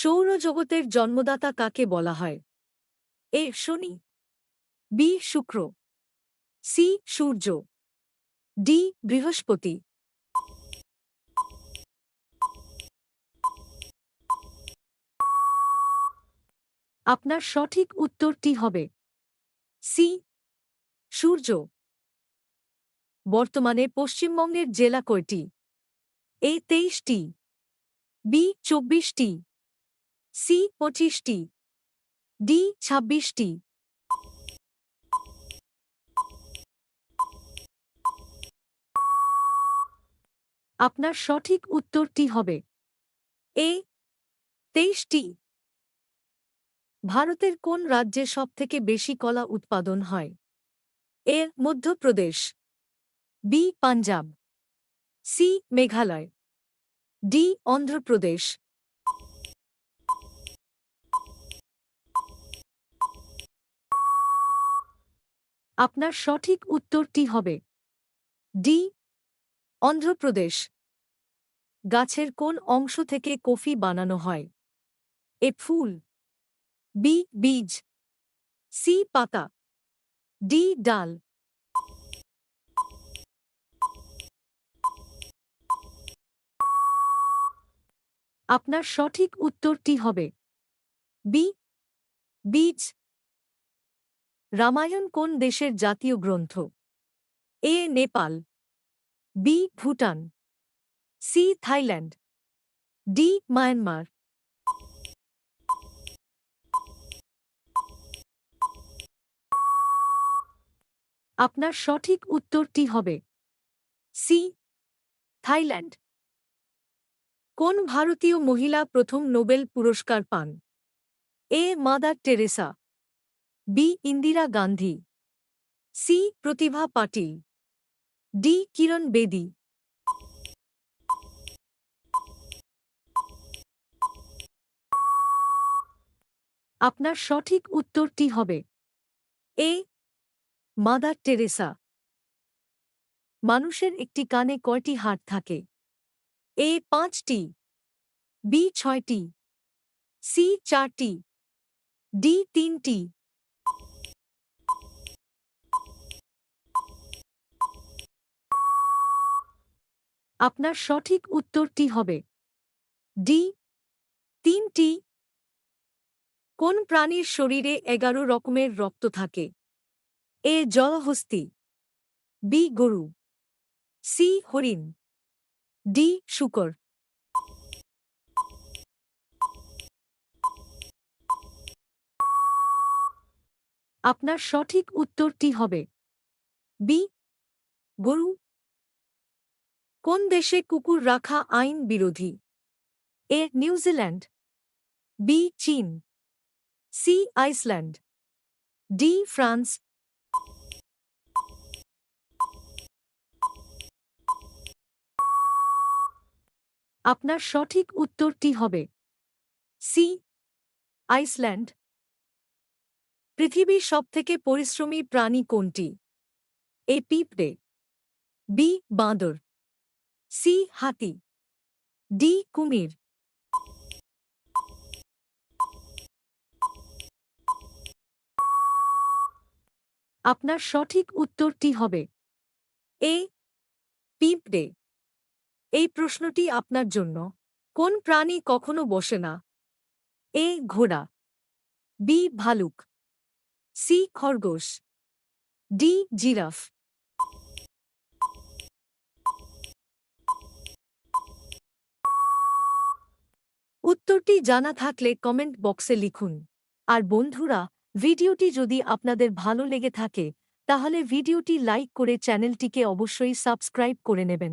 সৌরজগতের জন্মদাতা কাকে বলা হয়? এ, শনি, বি, শুক্র, সি, সূর্য, ডি, বৃহস্পতি। আপনার সঠিক উত্তরটি হবে সি, সূর্য। বর্তমানে পশ্চিমবঙ্গের জেলা কয়টি? এ, তেইশটি, বি, চব্বিশটি। সি পঁচিশটি, ডি ছাব্বিশটি। আপনার সঠিক উত্তরটি হবে এ, তেইশটি। ভারতের কোন রাজ্যে সবথেকে বেশি কলা উৎপাদন হয়? A, Madhya Pradesh, B, Punjab, C, Meghalaya, D, Andhra Pradesh. আপনার সঠিক উত্তরটি হবে ডি, অন্ধ্রপ্রদেশ। গাছের কোন অংশ থেকে কফি বানানো হয়? এ ফুল, বি, বীজ, সি, পাতা, ডি, ডাল। আপনার সঠিক উত্তরটি হবে বি, বীজ। রামায়ণ কোন দেশের জাতীয় গ্রন্থ? A, Nepal, B, Bhutan, C, Thailand, D, Myanmar. আপনার সঠিক উত্তরটি হবে সি, থাইল্যান্ড। কোন ভারতীয় মহিলা প্রথম নোবেল পুরস্কার পান? A, Mother Teresa. B Indira Gandhi. C Pratibha Patil. D Kiran Bedi. আপনার সঠিক উত্তরটি হবে এ, মাদার টেরেসা। মানুষের একটি কানে কয়টি হাড় থাকে? এ পাঁচটি, বি ছয়টি, সি চারটি, ডি তিনটি আপনার সঠিক উত্তরটি হবে। ডি, তিনটি। কোন প্রাণীর শরীরে এগারো রকমের রক্ত থাকে? এ, জলহস্তি। বি, গরু। সি, হরিণ। ডি, শুকর। আপনার সঠিক উত্তরটি হবে। বি, গরু। কোন দেশে কুকুর রাখা আইন বিরোধী? এ নিউজিল্যান্ড বি, চীন, সি, আইসল্যান্ড, ডি, ফ্রান্স। আপনার সঠিক উত্তরটি হবে সি, আইসল্যান্ড। পৃথিবীর সবথেকে পরিশ্রমী প্রাণী কোনটি? এ, পিঁপড়ে, বি, বাঁদর। সি হাতি, ডি কুমির। আপনার সঠিক উত্তরটি হবে এ, পিঁপড়ে। এই প্রশ্নটি আপনার জন্য। কোন প্রাণী কখনো বসে না? এ, ঘোড়া। বি, ভালুক। সি, খরগোশ। D, giraffe. উত্তরটি জানা থাকলে কমেন্ট বক্সে লিখুন। আর বন্ধুরা, ভিডিওটি যদি আপনাদের ভালো লেগে থাকে, তাহলে ভিডিওটি লাইক করে চ্যানেলটিকে অবশ্যই সাবস্ক্রাইব করে নেবেন।